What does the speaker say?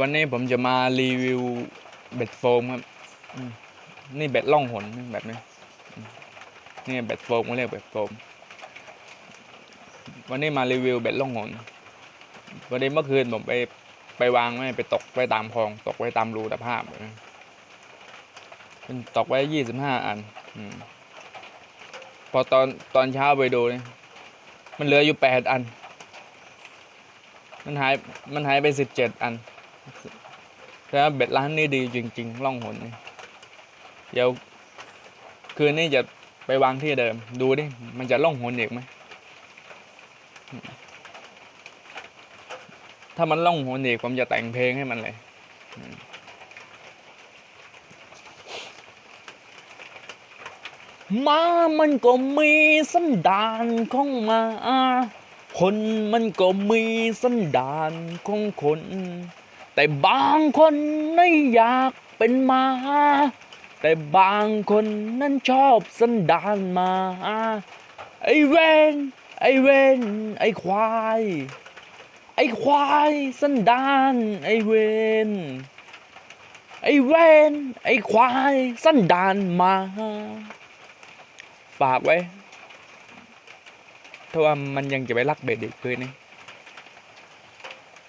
วันนี้ผมจะมารีวิวเบ็ดโฟมครับนี่เบ็ดล่องหนแบบนี้นี่เบ็ดโฟมเขาเรียกเบ็ดโฟม วันนี้มารีวิวเบ็ดล่องหนวันนี้เมื่อคืนผมไปไปวางไว้ไปตกไว้ตามคลอง ตกไว้ตามรูตะภาพเป็นตกไว้ยี่สิบห้าอันอพอตอนตอนเช้าไปดูนี่มันเหลืออยู่แปดอัน มันหายมันหายไปสิบเจ็ดอันแล้วเบ็ดร้านนี้ดีจริง ๆ ล่องหนนี่เดี๋ยวคืนนี้จะไปวางที่เดิม ดูดิ มันจะล่องหนอีกไหม ถ้ามันล่องหนอีกผมจะแต่งเพลงให้มันเลย มามันก็มีสันดานของมา คนมันก็มีสันดานของคน แต่บางคนไม่อยากเป็นหมา แต่บางคนนั้นชอบสันดานหมา ไอ้เวนไอ้เวนไอ้ควาย ไอ้ควายสันดานไอ้เวนไอ้เวนไอ้ควายสันดานหมา ฝากไว้ ถ้าว่ามันยังจะไ